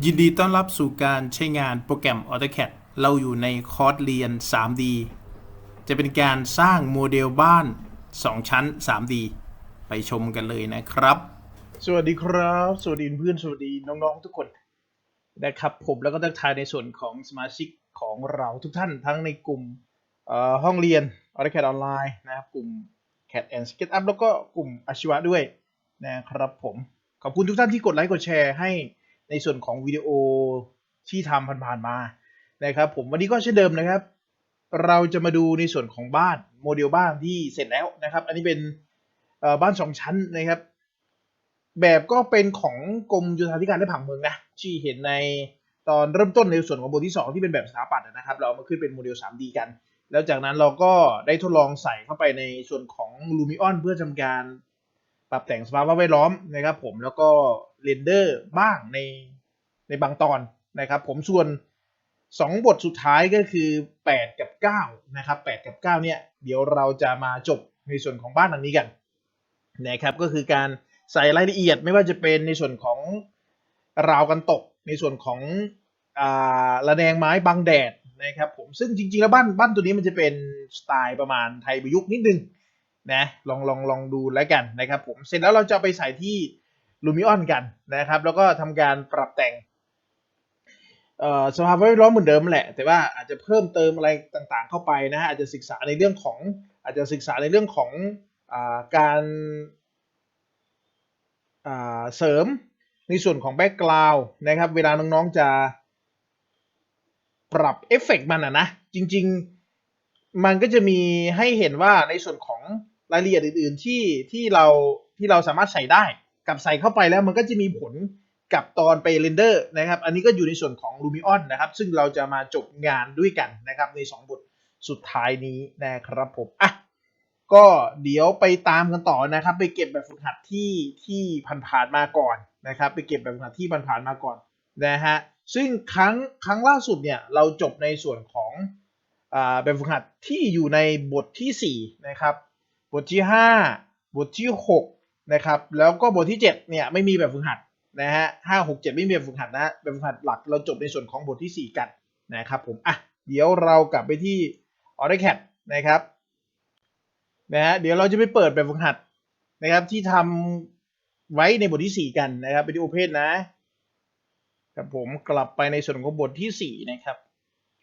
ยินดีต้อนรับสู่การใช้งานโปรแกรม AutoCAD เราอยู่ในคอร์สเรียน 3D จะเป็นการสร้างโมเดลบ้าน 2 ชั้น 3D ไปชมกันเลยนะครับ สวัสดีครับ สวัสดีเพื่อนสวัสดีน้องๆทุกคนนะครับผมแล้วก็ทักทายในส่วนของสมาชิกของเราทุกท่านทั้งในกลุ่มห้องเรียน AutoCAD ออนไลน์นะครับกลุ่ม CAD and SketchUp แล้วก็กลุ่มอาชีวะด้วยนะครับผมขอบคุณทุกท่านที่กดไลค์กดแชร์ให้ ในส่วนของวิดีโอที่ทำผ่านๆมานะครับ ผมวันนี้ก็เช่นเดิมนะครับ เราจะมาดูในส่วนของบ้านโมเดลบ้านที่เสร็จแล้วนะครับ อันนี้เป็นบ้านสองชั้นนะครับ แบบก็เป็นของกรมโยธาธิการและผังเมืองนะที่เห็นในตอนเริ่มต้นในส่วนของบทที่ 2 ที่เป็นแบบสถาปัตย์นะครับ เราเอามาขึ้นเป็นโมเดล 3D กัน แล้วจากนั้นเราก็ได้ทดลองใส่เข้าไปในส่วนของ Lumion เพื่อทำการปรับแต่งสภาพแวดล้อมนะครับ ผมแล้วก็ เรนเดอร์บ้างในในบางตอนนะครับ ผมส่วน 2 บทสุดท้ายก็คือ 8 กับ 9 นะครับ 8 กับ 9 เนี่ย เดี๋ยวเราจะมาจบในส่วนของบ้านหลังนี้กันนะครับก็คือการใส่รายละเอียดไม่ว่าจะเป็นในส่วนของราวกันตก ในส่วนของอ่าระแนงไม้บังแดดนะครับผมซึ่งจริงๆแล้วบ้านบ้านตัวนี้มันจะเป็นสไตล์ประมาณไทยประยุกต์นิดนึงนะลองลองลองดูแล้วกันนะครับผมเสร็จแล้วเราจะไปใส่ที่ ลูมิออนกันนะครับ แล้วก็ทำการปรับแต่งสภาพแวดล้อมเหมือนเดิมแหละ แต่ว่าอาจจะเพิ่มเติมอะไรต่างๆ เข้าไปนะฮะอาจจะศึกษาในเรื่องของอาจจะศึกษาในเรื่องของอการเสริมในส่วนของแบ็กกราวด์นะครับ เวลาน้องๆจะปรับเอฟเฟกต์มันอะนะ จริงๆมันก็จะมีให้เห็นว่าในส่วนของรายละเอียดอื่น ๆ ที่ที่เราที่เราสามารถใส่ได้ กับใส่เข้าไปแล้วมันก็จะมีผลกับตอนไปเรนเดอร์นะครับ อันนี้ก็อยู่ในส่วนของ Lumion นะครับ ซึ่งเราจะมาจบงานด้วยกันนะครับ ใน 2 บทสุดท้ายนี้นะครับผม อะ ก็เดี๋ยวไปตามกันต่อนะครับ ไปเก็บแบบฝึกหัดที่ที่ผ่านๆมาก่อนนะครับ ไปเก็บแบบฝึกหัดที่ผ่านๆมาก่อนนะฮะ ซึ่งครั้งครั้งล่าสุดเนี่ยเราจบในส่วนของอ่าแบบฝึกหัดที่อยู่ในบทที่4นะครับ บทที่ 5 บทที่ 6 นะครับ แล้วก็บทที่ 7 เนี่ยไม่มีแบบฝึกหัดนะฮะห้าหกเจ็ดไม่มีแบบฝึกหัดนะแบบฝึกหัดหลักเราจบในส่วนของบทที่ 4 กันนะครับผม อะ เดี๋ยวเรากลับไปที่ AutoCAD นะครับนะฮะเดี๋ยวเราจะไปเปิดแบบฝึกหัดนะครับที่ทำไว้ในบทที่ 4 กันนะครับไปที่โอเพนนะครับผมกลับไปในส่วนของบทที่ 4 นะครับ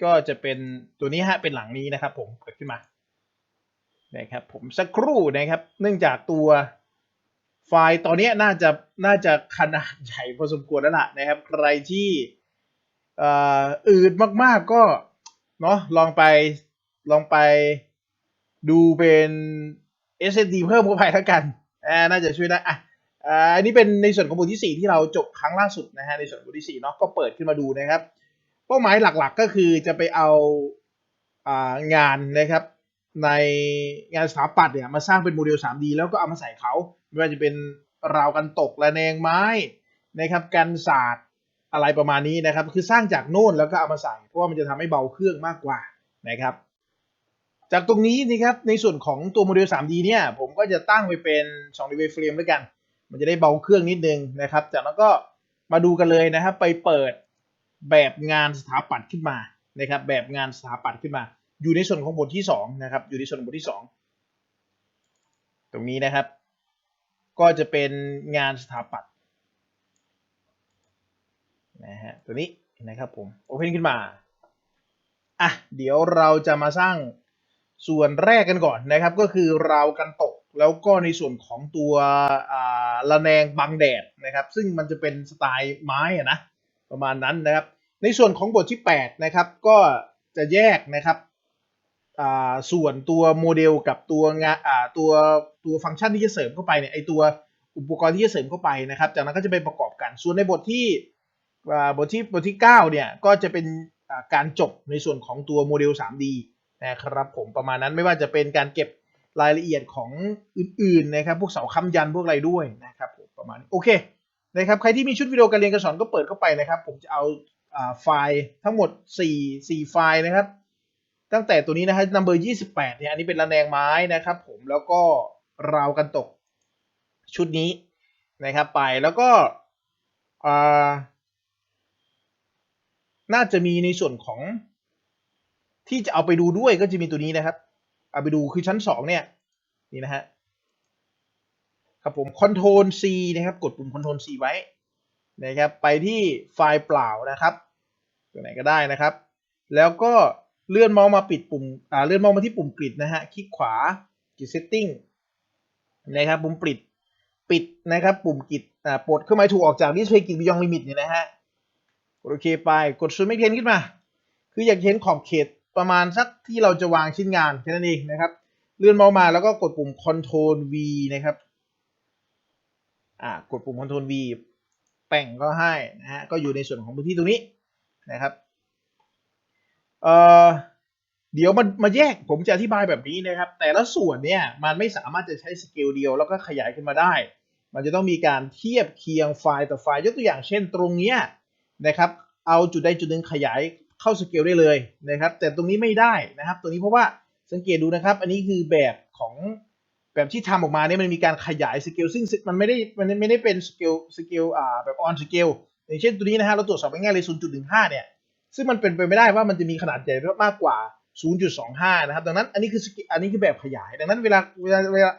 ก็จะเป็นตัวนี้ฮะเป็นหลังนี้นะครับ ผมเปิดขึ้นมานะครับผมสักครู่นะครับ เนื่องจากตัว ไฟล์ตอนนี้น่าจะน่าจะขนาดใหญ่พอสมควรแล้วล่ะนะครับ ใครที่อืดมากๆก็เนาะลองไปลองไปดูเป็น SSD เพิ่มเข้าไปแล้วกันน่าจะช่วยได้อะอันนี้เป็นในส่วนของบทที่ 4 ที่เราจบครั้งล่าสุดนะฮะในส่วนบทที่ 4 เนาะก็เปิดขึ้นมาดูนะครับ เป้าหมายหลักๆก็คือจะไปเอาอางานนะครับ ในงานสถาปัตย์เนี่ยมาสร้างเป็นโมเดล 3D แล้วก็เอามาใส่เขาไม่ว่าจะเป็นราวกันตกระแนงไม้นะครับกันศาสตร์อะไรประมาณนี้นะครับ คือสร้างจากโน่นแล้วก็เอามาใส่ เพราะว่ามันจะทำให้เบาเครื่องมากกว่านะครับ จากตรงนี้นะครับในส่วนของตัวโมเดล 3D เนี่ยผมก็จะตั้งไปเป็น2 d w frame ด้วยกัน มันจะได้เบาเครื่องนิดนึงนะครับ จากนั้นก็มาดูกันเลยนะครับ ไปเปิดแบบงานสถาปัตย์ขึ้นมานะครับ แบบงานสถาปัตย์ขึ้นมา อยู่ในส่วนของบทที่2นะครับอยู่ในส่วนของบทที่ 2 ตรงนี้นะครับ ก็จะเป็นงานสถาปัตย์นะฮะตัวนี้นะครับผมโอเพนขึ้นมาอะเดี๋ยวเราจะมาสร้างส่วนแรกกันก่อนนะครับ ก็คือราวกันตกแล้วก็ในส่วนของตัวอ่าระแนงบังแดดนะครับ ซึ่งมันจะเป็นสไตล์ไม้อะนะประมาณนั้นนะครับ ในส่วนของบทที่8นะครับก็จะแยกนะครับ ส่วนตัวโมเดลกับตัวงานตัวตัวฟังก์ชันที่จะเสริมเข้าไปเนี่ยไอตัวอุปกรณ์ที่จะเสริมเข้าไปนะครับ จากนั้นก็จะไปประกอบกัน ส่วนในบทที่บทที่บทที่ 9 เนี่ยก็จะเป็นการจบในส่วนของตัวโมเดล 3D นะครับผมประมาณนั้นไม่ว่าจะเป็นการเก็บรายละเอียดของอื่นๆนะครับพวกเสาค้ำยันพวกอะไรด้วยนะครับผมประมาณนี้โอเคนะครับใครที่มีชุดวิดีโอการเรียนการสอนก็เปิดเข้าไปนะครับ ผมจะเอาอ่าไฟล์ทั้งหมด 4 4 ไฟล์นะครับ ตั้งแต่ตัวนี้นะครับ number 28เนี่ยอันนี้เป็นระแนงไม้นะครับ ผมแล้วก็ราวกันตกชุดนี้นะครับไปแล้วก็น่าจะมีในส่วนของที่จะเอาไปดูด้วยก็จะมีตัวนี้นะครับ เอาไปดูคือชั้นสองเนี่ย นี่นะฮะครับผม Ctrl C นะครับ กดปุ่ม Ctrl C ไว้นะครับ ไปที่ไฟล์เปล่านะครับ ตัวไหนก็ได้นะครับ แล้วก็ เลื่อนเมาส์มาปิดปุ่มอ่าเลื่อนเมาส์มาที่ปุ่มกริดนะฮะ คลิกขวากิด setting นะครับ ปุ่มปิดปิดนะครับ ปุ่มกิดอ่าปลดเครื่องหมายถูกออกจาก display grid beyond limit เนี่ยนะฮะกดโอเคไปกด zoom make pen ขึ้นมา คืออยากเห็นขอบเขตประมาณสักที่เราจะวางชิ้นงานแค่นั้นเองนะครับ เลื่อนเมาส์มาแล้วก็กดปุ่ม Ctrl V นะครับอ่ากดปุ่ม Ctrl V แป่งก็ให้นะฮะก็อยู่ในส่วนของพื้นที่ตรงนี้นะครับ เอ่อเดี๋ยวมันมาแยกผมจะอธิบายแบบนี้นะครับ แต่ละส่วนเนี่ยมันไม่สามารถจะใช้สเกลเดียวแล้วก็ขยายขึ้นมาได้ มันจะต้องมีการเทียบเคียงไฟล์ต่อไฟล์ยกตัวอย่างเช่นตรงเนี้ยนะครับเอาจุดใดจุดหนึ่งขยายเข้าสเกลได้เลยนะครับ แต่ตรงนี้ไม่ได้นะครับ ตัวนี้เพราะว่าสังเกตดูนะครับ อันนี้คือแบบของแบบที่ทำออกมาเนี่ยมันมีการขยายสเกลซึ่งมันไม่ได้มันไม่ได้เป็นสเกลสเกลอ่าแบบออนสเกลอย่างเช่นตัวนี้นะฮะเราตรวจสอบง่ายๆเลย0.15เนี่ย ซึ่งมันเป็นไปไม่ได้ว่ามันจะมีขนาดใหญ่มากกว่า 0.25 นะครับ ดังนั้นอันนี้คือสเกลอันนี้คือแบบขยาย ดังนั้นเวลาเวลาเวลา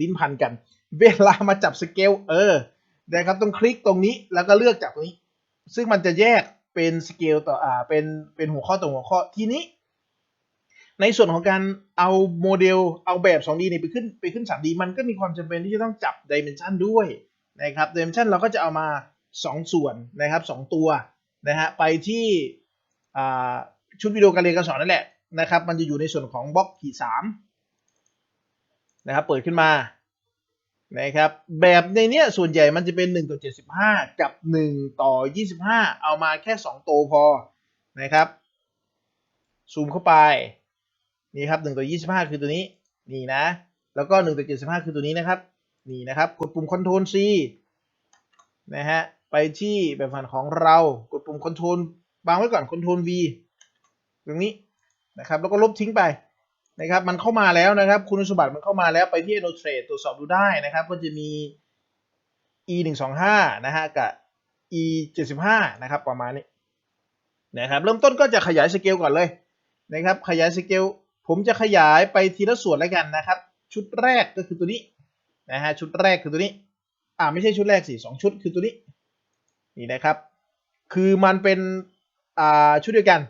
ลิ้นพันกัน เวลามาจับสเกลเออนะครับต้องคลิกตรงนี้แล้วก็เลือกจากตรงนี้ ซึ่งมันจะแยกเป็นสเกลต่ออ่าเป็นเป็นหัวข้อต่อหัวข้อทีนี้ ในส่วนของการเอาโมเดลเอาแบบ 2D นี่ไปขึ้นไปขึ้น 3D มันก็มีความจำเป็นที่จะต้องจับดิเมนชันด้วยนะครับดิเมนชันเราก็จะเอามา 2 ส่วนนะครับ 2 ตัว นะฮะไปที่ชุดวิดีโอการเรียนการสอนนั่นแหละนะครับ มันจะอยู่ในส่วนของบล็อกขีดสามนะครับเปิดขึ้นมานะครับแบบในเนี้ยส่วนใหญ่มันจะเป็น 1 ต่อ 75 กับ 1 ต่อ 25 เอามาแค่ 2 ตัวพอนะครับซูมเข้าไปนี่ครับ1ต่อ 25 คือตัวนี้นี่นะ แล้วก็1ต่อ75 คือตัวนี้นะครับนี่นะครับกดปุ่ม Ctrl C นะฮะ ไปที่แบบฝันของเรากดปุ่ม Ctrl วางไว้ก่อน Ctrl V ตรงนี้นะครับ แล้วก็ลบทิ้งไปนะครับ มันเข้ามาแล้วนะครับ คุณสมบัติมันเข้ามาแล้วไปที่ Annotate ตรวจสอบดูได้นะครับ ก็จะมี e 1 2 5นะฮะกับ e 7 5นะครับ ประมาณนี้นะครับ เริ่มต้นก็จะขยายสเกลก่อนเลยนะครับ ขยายสเกลผมจะขยายไปทีละส่วนแล้วกันนะครับ ชุดแรกก็คือตัวนี้นะฮะชุดแรกคือตัวนี้ อ่าไม่ใช่ชุดแรกสิสองชุดคือตัวนี้ นี่นะครับ คือมันเป็นอ่าชุดเดียวกัน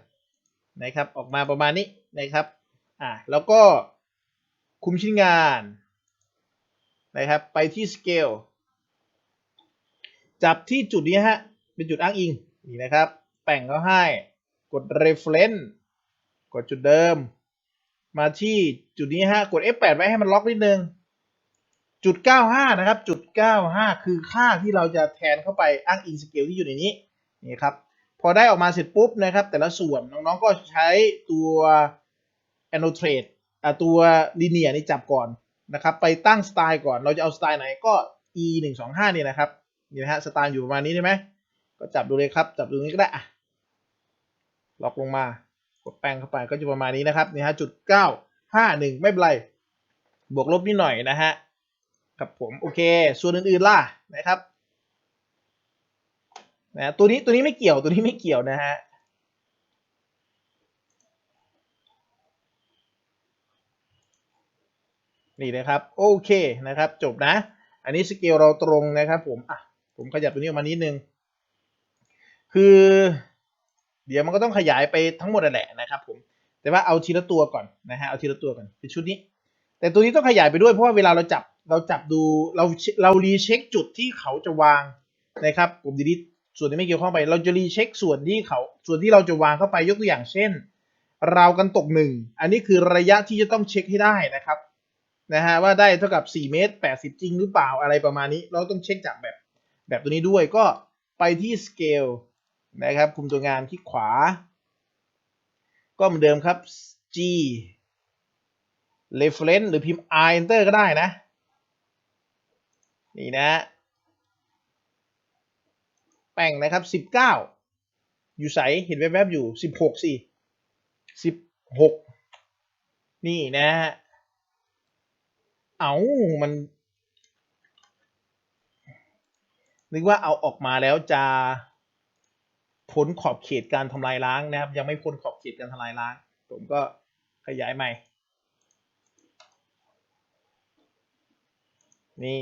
นะครับ ออกมาประมาณนี้นะครับอ่าแล้วก็คุมชิ้นงานนะครับ ไปที่ scale จับที่จุดนี้ฮะ เป็นจุดอ้างอิงนี่นะครับ แป่งเขาให้ กด reference กดจุดเดิม มาที่จุดนี้ฮะ กด F8 ไว้ให้มันล็อกนิดนึง จุด 95 นะครับ จุด 95 คือค่าที่เราจะแทนเข้าไปอ้างอิงสเกลที่อยู่ในนี้นี่ครับพอได้ออกมาเสร็จปุ๊บนะครับ แต่ละส่วนน้องๆก็ใช้ตัว annotate อะตัว linear นี่จับก่อนนะครับไปตั้งสไตล์ก่อนเราจะเอาสไตล์ไหนก็ e 1 2 5นี่นะครับนี่นะฮะสไตล์อยู่ประมาณนี้ใช่ไหมก็จับดูเลยครับ จับดูนี้ก็ได้อะล็อกลงมากดแป้งเข้าไปก็จะประมาณนี้นะครับนี่ฮะจุด 951 ไม่เป็นไร บวกลบนิดหน่อยนะฮะ ครับผมโอเค ส่วนอื่นๆล่ะนะครับนะตัวนี้ตัวนี้ไม่เกี่ยวตัวนี้ไม่เกี่ยวนะฮะนี่นะครับโอเคนะครับ จบนะ อันนี้สเกลเราตรงนะครับ ผมอะผมขยับตัวนี้ออกมานิดนึง คือ เดี๋ยวมันก็ต้องขยายไปทั้งหมดแหละนะครับ ผม แต่ว่าเอาทีละตัวก่อนนะฮะเอาทีละตัวก่อนเป็นชุดนี้ แต่ตัวนี้ต้องขยายไปด้วยเพราะว่าเวลาเราจับ เราจับดูเราเรารีเช็คจุดที่เขาจะวางนะครับผมดีลิทส่วนที่ไม่เกี่ยวข้องไป เราจะรีเช็คส่วนที่เขาส่วนที่เราจะวางเข้าไปยกตัวอย่างเช่นเรากันตกหนึ่งอันนี้คือระยะที่จะต้องเช็คให้ได้นะครับนะฮะว่าได้เท่ากับ 4 เมตร 80 จริงหรือเปล่าอะไรประมาณนี้ เราต้องเช็คจากแบบแบบตัวนี้ด้วยก็ไปที่ scale นะครับ คุมตัวงานคลิกขวา ก็เหมือนเดิมครับ G reference หรือพิมพ์ R enter ก็ได้นะ นี่นะ แป่งนะครับสิบเก้าอยู่ใสเห็นแวบๆอยู่สิบหกสิสิบหกนี่นะฮะเอามัน นึกว่าเอาออกมาแล้วจะพ้นขอบเขตการทำลายล้างนะครับ ยังไม่พ้นขอบเขตการทำลายล้าง ผมก็ขยายใหม่ นี่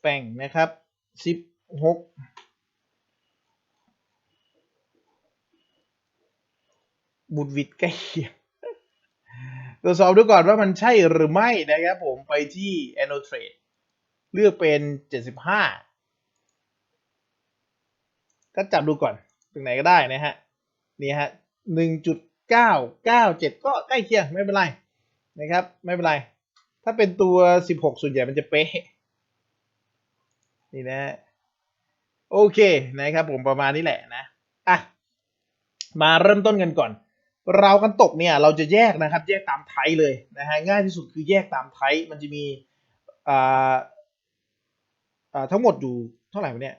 แป่งนะครับสิบหกบุตรวิดใกล้เคียงตรวจสอบดูก่อนว่ามันใช่หรือไม่นะครับผมไปที่ Annotrade เลือกเป็น 75 ก็จับดูก่อนตรงไหนก็ได้นะฮะ นี่ฮะ 1.997 ก็ใกล้เคียงไม่เป็นไรนะครับ ไม่เป็นไร ถ้าเป็นตัว 16 ส่วนใหญ่มันจะเป๊ะ นี่นะโอเคนะครับผมประมาณนี้แหละนะอะมาเริ่มต้นกันก่อน เรากันตกเนี่ยเราจะแยกนะครับ แยกตามไทป์เลยนะฮะง่ายที่สุดคือแยกตามไทป์มันจะมีอ่าอ่าทั้งหมดอยู่เท่าไหร่วะเนี่ย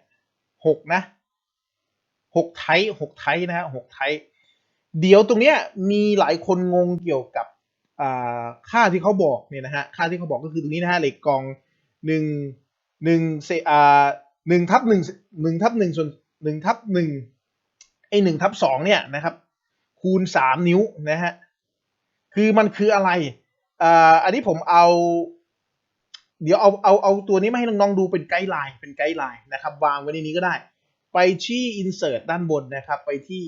หกนะหกไทป์หกไทป์นะฮะหกไทป์เดี๋ยวตรงเนี้ยมีหลายคนงงเกี่ยวกับอ่าค่าที่เขาบอกเนี่ยนะฮะค่าที่เขาบอกก็คือตรงนี้นะฮะเหล็กกองหนึ่ง หนึ่งเซอาหนึ่งทับหนึ่งหนึ่งทับหนึ่งส่วนหนึ่งทับหนึ่งไอหนึ่งทับสองเนี่ยนะครับ คูณสามนิ้วนะฮะคือมันคืออะไรอ่าอันนี้ผมเอา เดี๋ยวเอาเอาเอาตัวนี้มาให้น้องๆดูเป็นไกด์ไลน์เป็นไกด์ไลน์นะครับ วางไว้ในนี้ก็ได้ ไปที่ insert ด้านบนนะครับ ไปที่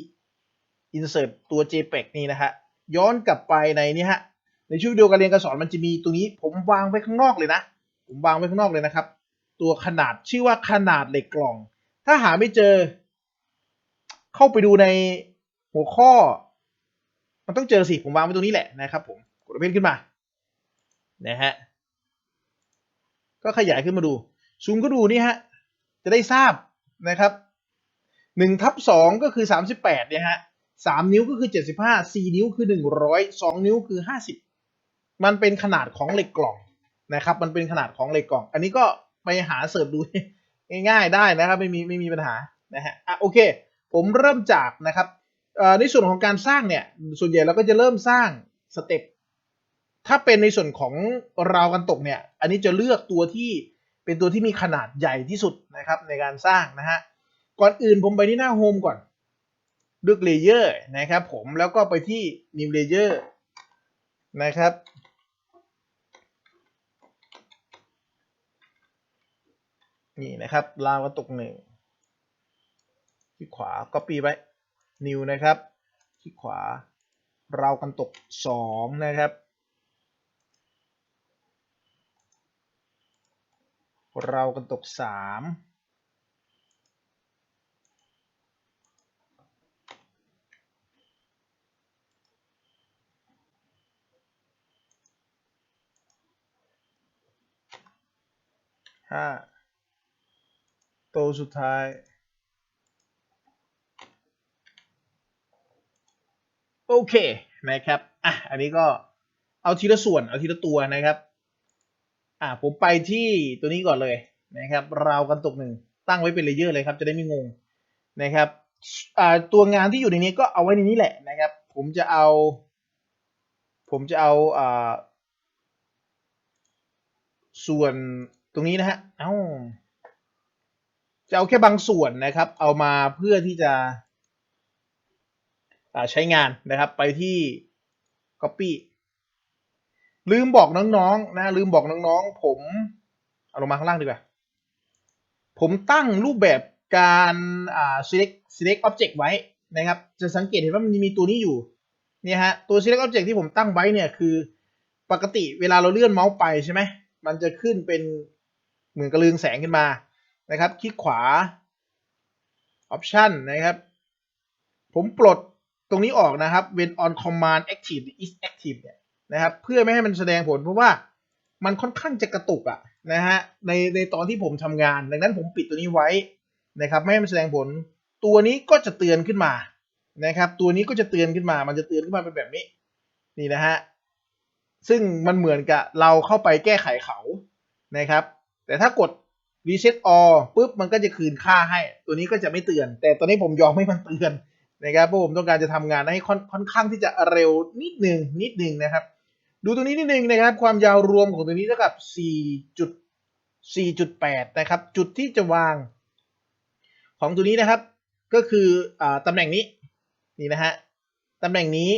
insert ตัว JPEG นี่นะฮะย้อนกลับไปในนี้ฮะในช่วงวิดีโอการเรียนการสอนมันจะมีตรงนี้ ผมวางไว้ข้างนอกเลยนะ ผมวางไว้ข้างนอกเลยนะครับ ตัวขนาดชื่อว่าขนาดเหล็กกล่อง ถ้าหาไม่เจอ เข้าไปดูในหัวข้อ มันต้องเจอสิ ผมวางไว้ตรงนี้แหละนะครับผมกดเพนขึ้นมานะฮะก็ขยายขึ้นมาดูซูมก็ดูนี่ฮะจะได้ทราบนะครับหนึ่งทับสองก็คือสามสิบแปดเนี่ยฮะสามนิ้วก็คือเจ็ดสิบห้าสี่นิ้วคือหนึ่งร้อยสองนิ้วคือห้าสิบมันเป็นขนาดของเหล็กกล่องนะครับ มันเป็นขนาดของเหล็กกล่อง อันนี้ก็ ไปหาเสิร์ชดูง่ายๆได้นะครับไม่มีไม่มีปัญหานะฮะอะโอเค ผมเริ่มจากนะครับในส่วนของการสร้างเนี่ยส่วนใหญ่เราก็จะเริ่มสร้างสเต็ปถ้าเป็นในส่วนของราวกันตกเนี่ย อันนี้จะเลือกตัวที่เป็นตัวที่มีขนาดใหญ่ที่สุดนะครับในการสร้างนะฮะก่อนอื่นผมไปที่หน้าโฮมก่อนเลือกเลเยอร์นะครับผมแล้วก็ไปที่ new layer นะครับ นี่นะครับราวกันตกหนึ่งที่ขวา copy ไว้ new นะครับที่ขวา เรากันตกสองนะครับ เรากันตกสามห้า ตัวสุดท้ายโอเคนะครับอะอันนี้ก็เอาทีละส่วนเอาทีละตัวนะครับอะผมไปที่ตัวนี้ก่อนเลยนะครับราวกันตกหนึ่งตั้งไว้เป็นเลเยอร์เลยครับจะได้ไม่งงนะครับอ่าตัวงานที่อยู่ในนี้ก็เอาไว้ในนี้แหละนะครับ ผมจะเอา ผมจะเอาอ่าส่วนตรงนี้นะฮะเอ้า จะเอาแค่บางส่วนนะครับ เอามาเพื่อที่จะใช้งานนะครับไปที่ Copy ลืมบอกน้องๆนะลืมบอกน้องๆ ผมเอาลงมาข้างล่างดีกว่า ผมตั้งรูปแบบการอ่า select select object ไว้นะครับ จะสังเกตเห็นว่ามันมีตัวนี้อยู่เนี่ยฮะตัว select object ที่ผมตั้งไว้เนี่ยคือปกติเวลาเราเลื่อนเมาส์ไปใช่ไหมมันจะขึ้นเป็นเหมือนกระเลืองแสงขึ้นมา นะครับ คลิกขวา option นะครับ ผมปลดตรงนี้ออกนะครับ when on command active is active เนี่ยนะครับ เพื่อไม่ให้มันแสดงผลเพราะว่ามันค่อนข้างจะกระตุกอะนะฮะในในตอนที่ผมทำงาน ดังนั้นผมปิดตัวนี้ไว้นะครับไม่ให้มันแสดงผล ตัวนี้ก็จะเตือนขึ้นมานะครับ ตัวนี้ก็จะเตือนขึ้นมา มันจะเตือนขึ้นมาเป็นแบบนี้ นี่นะฮะซึ่งมันเหมือนกับเราเข้าไปแก้ไขเขานะครับ แต่ถ้ากด reset all ปุ๊บมันก็จะคืนค่าให้ ตัวนี้ก็จะไม่เตือน แต่ตอนนี้ผมยอมให้มันเตือนนะครับเพราะผมต้องการจะทำงานให้ค่อนค่อนข้างที่จะเร็วนิดหนึ่งนิดหนึ่งนะครับ ดูตรงนี้นิดหนึ่งนะครับ ความยาวรวมของตัวนี้เท่ากับ4.8 นะครับ จุดที่จะวางของตัวนี้นะครับ ก็คืออตำแหน่งนี้นี่นะฮะตำแหน่งนี้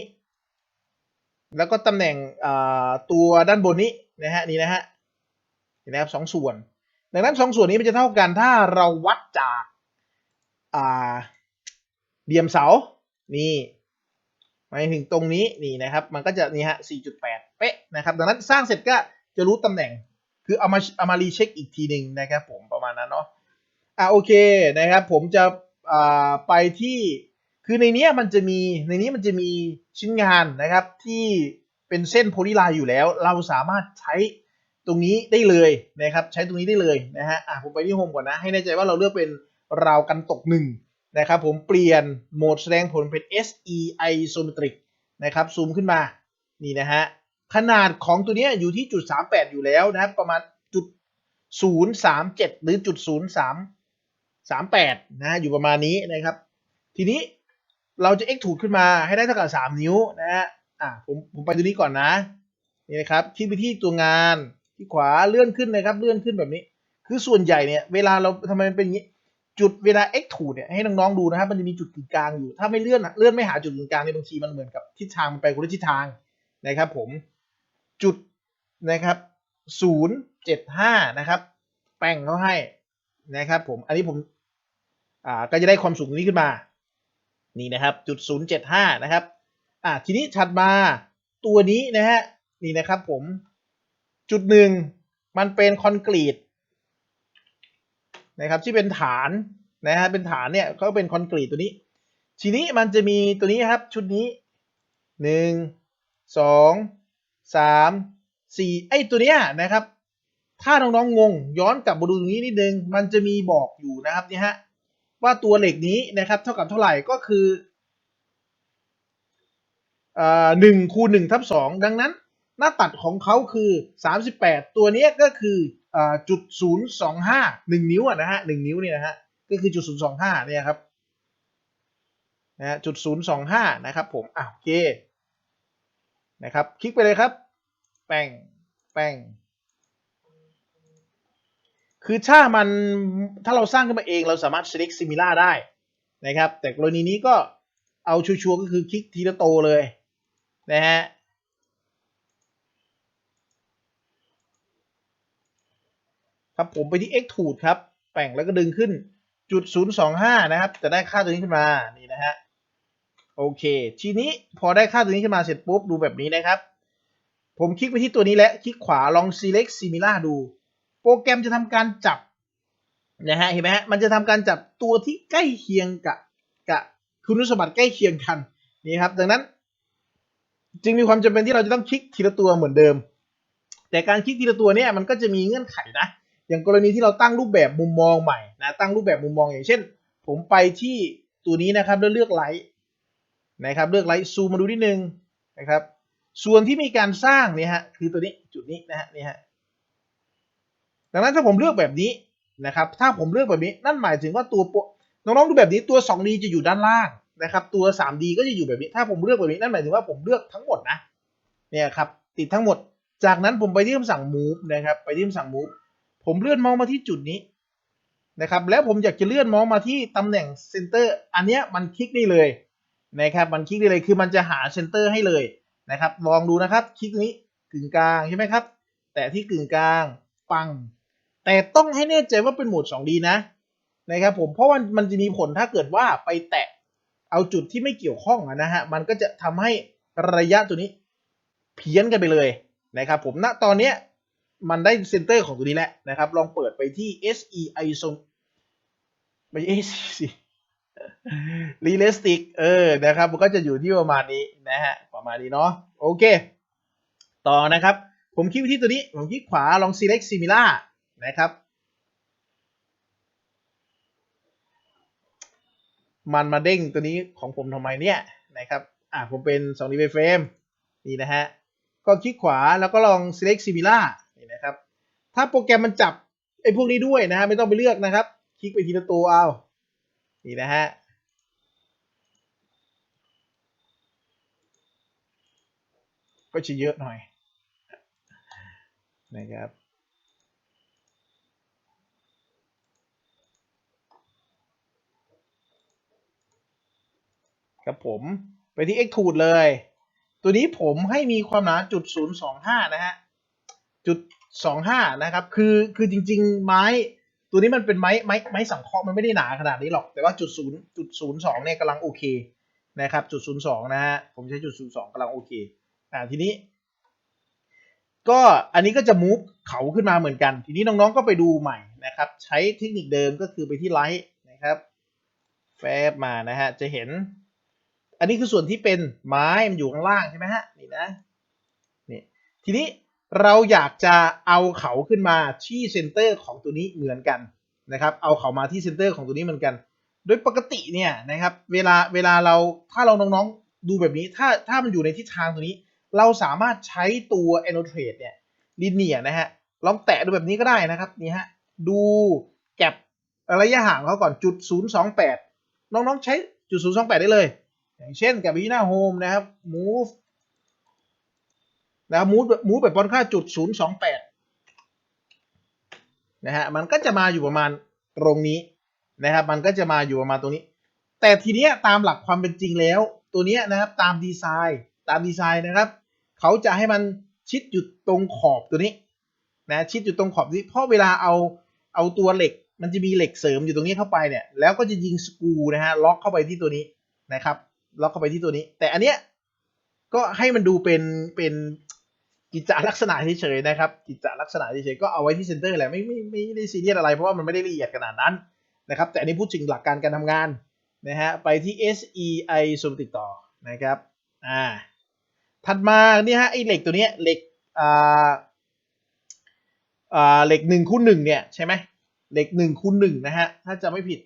แล้วก็ตำแหน่งตัวด้านบนนี้นะฮะนี่นะฮะนี่นะครับสองส่วน ดังนั้นสองส่วนนี้มันจะเท่ากันถ้าเราวัดจากอ่าเหลี่ยมเสา นี่หมายถึงตรงนี้นี่นะครับ มันก็จะนี่ฮะ 4.8 เป๊ะนะครับ ดังนั้นสร้างเสร็จก็จะรู้ตำแหน่ง คือเอามาเอามารีเช็คอีกทีหนึ่งนะครับผมประมาณนั้นเนาะ อ่าโอเคนะครับ ผมจะอ่าไปที่ คือในนี้มันจะมี ในนี้มันจะมีชิ้นงานนะครับที่เป็นเส้นโพลีไลน์อยู่แล้ว เราสามารถใช้ ตรงนี้ได้เลยนะครับใช้ตรงนี้ได้เลยนะฮะอะผมไปที่โฮมก่อนนะให้แน่ใจว่าเราเลือกเป็นราวกันตกหนึ่งนะครับผมเปลี่ยนโหมดแสดงผลเป็น SE isometric นะครับซูมขึ้นมานี่นะฮะขนาดของตัวเนี้ยอยู่ที่จุด38 อยู่แล้วนะครับประมาณจุด037 หรือจุด03 38นะฮะอยู่ประมาณนี้นะครับ ทีนี้เราจะ extrude ขึ้นมาให้ได้เท่ากับ 3 นิ้วนะฮะอะผมผมไปตัวนี้ก่อนนะนี่นะครับคลิกไปที่ตัวงาน ที่ขวาเลื่อนขึ้นนะครับ เลื่อนขึ้นแบบนี้ คือส่วนใหญ่เนี่ยเวลาเราทำไมมันเป็นอย่างนี้ จุดเวลา extrude เนี่ยให้น้องๆดูนะครับ มันจะมีจุดกึ่งกลางอยู่ ถ้าไม่เลื่อนเลื่อนไม่หาจุดกึ่งกลางในบางทีมันเหมือนกับทิศทางมันไปคนละทิศทางนะครับ ผมจุดนะครับ075นะครับ แป้งเขาให้นะครับ ผมอันนี้ผมอ่าก็จะได้ความสูงตรงนี้ขึ้นมา นี่นะครับจุดศูนย์เจ็ดห้านะครับอ่าทีนี้ถัดมาตัวนี้นะฮะนี่นะครับผม จุดหนึ่งมันเป็นคอนกรีตนะครับที่เป็นฐานนะฮะเป็นฐานเนี่ยก็เป็นคอนกรีตตัวนี้ ทีนี้มันจะมีตัวนี้ครับชุดนี้หนึ่งสองสามสี่ไอ้ตัวเนี้ยนะครับ ถ้าน้องๆงงย้อนกลับมาดูตรงนี้นิดนึงมันจะมีบอกอยู่นะครับนี่ฮะว่าตัวเหล็กนี้นะครับ เท่ากับเท่าไหร่ก็คือหนึ่งคูณหนึ่งทับสองดังนั้น หน้าตัดของเขาคือสามสิบแปดตัวนี้ก็คือจุดศูนย์สองห้าหนึ่งนิ้วนะฮะหนึ่งนิ้วเนี่ยนะฮะ ก็คือจุดศูนย์สองห้าเนี่ยครับนะฮะจุดศูนย์สองห้านะครับผมอะโอเค นะครับ คลิกไปเลยครับ แป้งแป้งคือถ้ามันถ้าเราสร้างขึ้นมาเองเราสามารถ select similar ได้นะครับ แต่กรณีนี้ก็เอาชัวร์ก็คือคลิกทีละโตเลยนะฮะ ครับผมไปที่ extrude ครับแป่งแล้วก็ดึงขึ้นจุด025 นะครับ จะได้ค่าตัวนี้ขึ้นมา นี่นะฮะ โอเค ทีนี้พอได้ค่าตัวนี้ขึ้นมาเสร็จปุ๊บ ดูแบบนี้นะครับ ผมคลิกไปที่ตัวนี้แล้ว คลิกขวาลอง select similar ดู โปรแกรมจะทำการจับ นะฮะ เห็นไหมฮะ มันจะทำการจับตัวที่ใกล้เคียงกับกับคุณสมบัติใกล้เคียงกัน นี่ครับ ดังนั้น จึงมีความจำเป็นที่เราจะต้องคลิกทีละตัวเหมือนเดิม แต่การคลิกทีละตัวเนี่ย มันก็จะมีเงื่อนไขนะ อย่างกรณีที่เราตั้งรูปแบบมุมมองใหม่นะตั้งรูปแบบมุมมองอย่างเช่น ผมไปที่ตัวนี้นะครับแล้วเลือกไลท์นะครับเลือกไลท์ซูมมาดูนิดนึงนะครับ ส่วนที่มีการสร้างเนี่ยฮะคือตัวนี้จุดนี้นะฮะนี่ฮะดังนั้นถ้าผมเลือกแบบนี้นะครับ ถ้าผมเลือกแบบนี้นั่นหมายถึงว่าตัวน้องๆดูแบบนี้ตัว 2D จะอยู่ด้านล่างนะครับ ตัว 3D ก็จะอยู่แบบนี้ ถ้าผมเลือกแบบนี้นั่นหมายถึงว่าผมเลือกทั้งหมดนะเนี่ยครับติดทั้งหมด จากนั้นผมไปที่คำสั่ง move นะครับ ไปที่คำสั่ง move ผมเลื่อนเมาส์มาที่จุดนี้นะครับ แล้วผมอยากจะเลื่อนเมาส์มาที่ตำแหน่ง center อันเนี้ยมันคลิกได้เลยนะครับ มันคลิกได้เลยคือมันจะหา center ให้เลยนะครับ ลองดูนะครับ คลิกนี้กึ่งกลางใช่ไหมครับ แต่ที่กึ่งกลางปัง แต่ต้องให้แน่ใจว่าเป็นโหมด 2D นะนะครับผมเพราะว่ามันจะมีผลถ้าเกิดว่าไปแตะเอาจุดที่ไม่เกี่ยวข้องนะฮะมันก็จะทำให้ระยะตัวนี้เพี้ยนกันไปเลยนะครับผมณตอนเนี้ย มันได้เซนเตอร์ของตัวนี้แหละนะครับ ลองเปิดไปที่ SE ISO ไม่ใช่ SE Realistic เออนะครับ มันก็จะอยู่ที่ประมาณนี้นะฮะ ประมาณนี้เนาะโอเค ต่อนะครับ ผมคลิกไปที่ตัวนี้ ผมคลิกขวาลอง select similar นะครับ มันมาเด้งตัวนี้ของผมทำไมเนี่ยนะครับ อ่าผมเป็น 2D frame นี่นะฮะ ก็คลิกขวาแล้วก็ลอง select similar ห็นะครับ ถ้าโปรแกรมมันจับไอ้พวกนี้ด้วยนะฮะไม่ต้องไปเลือกนะครับ คลิกไปทีละตัวเอานี่นะฮะก็จะเยอะหน่อยนะครับครับผมไปที่ Xtrude เลย ตัวนี้ผมให้มีความหนาจุด025 นะฮะ จุดสองห้านะครับ คือคือจริง ๆ ไม้ตัวนี้มันเป็นไม้ไม้ไม้สังเคราะห์มันไม่ได้หนาขนาดนี้หรอก แต่ว่าจุดศูนย์จุดศูนย์สองเนี่ยกำลังโอเคนะครับจุดศูนย์สองนะฮะผมใช้จุดศูนย์สองกำลังโอเคอ่าทีนี้ ก็อันนี้ก็จะมูฟเขาขึ้นมาเหมือนกัน ทีนี้น้องๆก็ไปดูใหม่นะครับ ใช้เทคนิคเดิมก็คือไปที่ไลท์นะครับแฟบมานะฮะจะเห็น อันนี้คือส่วนที่เป็นไม้มันอยู่ข้างล่างใช่ไหมฮะนี่นะนี่ทีนี้ เราอยากจะเอาเขาขึ้นมาที่เซนเตอร์ของตัวนี้เหมือนกันนะครับเอาเขามาที่เซนเตอร์ของตัวนี้เหมือนกัน โดยปกติเนี่ยนะครับเวลาเวลาเราถ้าเราน้องๆดูแบบนี้ถ้าถ้ามันอยู่ในทิศทางตัวนี้ เราสามารถใช้ตัว annotate เนี่ยลิเนียนะฮะลองแตะดูแบบนี้ก็ได้นะครับนี่ฮะดูแก็บระยะห่างเขาก่อนจุด 028 น้องๆใช้จุด 028 ได้เลย อย่างเช่นกับวีนาโฮมนะครับ move นะครับ move move แบบบอลค่าจุด 028 นะฮะ มันก็จะมาอยู่ประมาณตรงนี้นะครับ มันก็จะมาอยู่ประมาณตรงนี้ แต่ทีเนี้ยตามหลักความเป็นจริงแล้ว ตัวเนี้ยนะครับตามดีไซน์ตามดีไซน์นะครับ เขาจะให้มันชิดอยู่ตรงขอบตัวนี้นะชิดอยู่ตรงขอบนี้เพราะเวลาเอาเอาตัวเหล็ก มันจะมีเหล็กเสริมอยู่ตรงนี้เข้าไปเนี่ย แล้วก็จะยิงสกรูนะฮะล็อกเข้าไปที่ตัวนี้นะครับ ล็อกเข้าไปที่ตัวนี้ แต่อันเนี้ยก็ให้มันดูเป็นเป็น กิจจลักษณะเฉยๆนะครับ กิจจลักษณะเฉยๆก็เอาไว้ที่เซนเตอร์แหละไม่ไม่ไม่ได้ซีเรียสอะไรเพราะว่ามันไม่ได้ละเอียดขนาดนั้นนะครับ แต่อันนี้พูดถึงหลักการการทำงานนะฮะไปที่ SEI สมติดต่อนะครับอ่าถัดมาเนี่ยฮะไอ้เหล็กตัวเนี้ยเหล็กอ่าอ่าเหล็กหนึ่งคูณหนึ่งเนี่ยใช่ไหมเหล็กหนึ่งคูณหนึ่งนะฮะถ้าจะไม่ผิด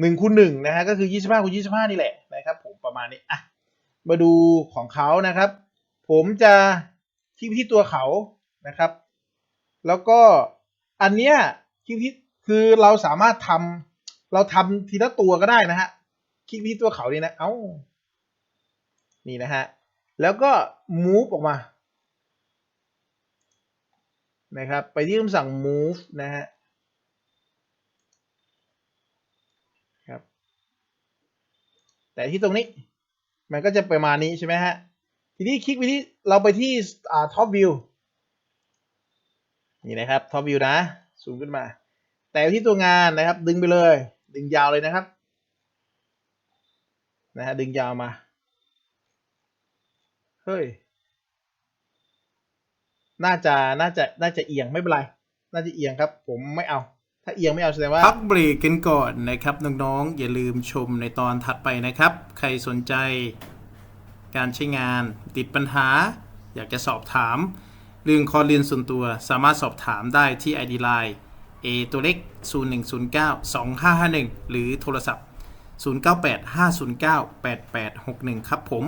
หนึ่งคูณหนึ่งนะฮะก็คือยี่สิบห้าคูณยี่สิบห้านี่แหละนะครับผมประมาณนี้อะมาดูของเขานะครับ ผมจะคลิกไปที่ตัวเขานะครับ แล้วก็อันเนี้ยคลิกไปที่คือเราสามารถทำเราทำทีละตัวก็ได้นะฮะคลิกไปที่ตัวเขานี่นะเอ้านี่นะฮะแล้วก็ move ออกมานะครับ ไปที่คำสั่ง move นะฮะครับ แต่ที่ตรงนี้ มันก็จะประมาณนี้ใช่ไหมฮะ ทีนี้คลิกไปที่เราไปที่อ่า top view นี่นะครับ top view นะซูมขึ้นมา แต่ที่ตัวงานนะครับ ดึงไปเลย ดึงยาวเลยนะครับนะฮะดึงยาวมาเฮ้ยน่าจะน่าจะน่าจะเอียงไม่เป็นไร น่าจะเอียงครับ ผมไม่เอา ถ้าเอียงไม่เอาแสดงว่าพักเบรกกันก่อนนะครับน้องๆอย่าลืมชมในตอนถัดไปนะครับ ใครสนใจ การใช้งาน ติดปัญหา อยากจะสอบถาม เรื่องคอเรียนส่วนตัวสามารถสอบถามได้ที่ ID Line A ตัวเล็ก 0109 2551 หรือโทรศัพท์ 0985098861 ครับผม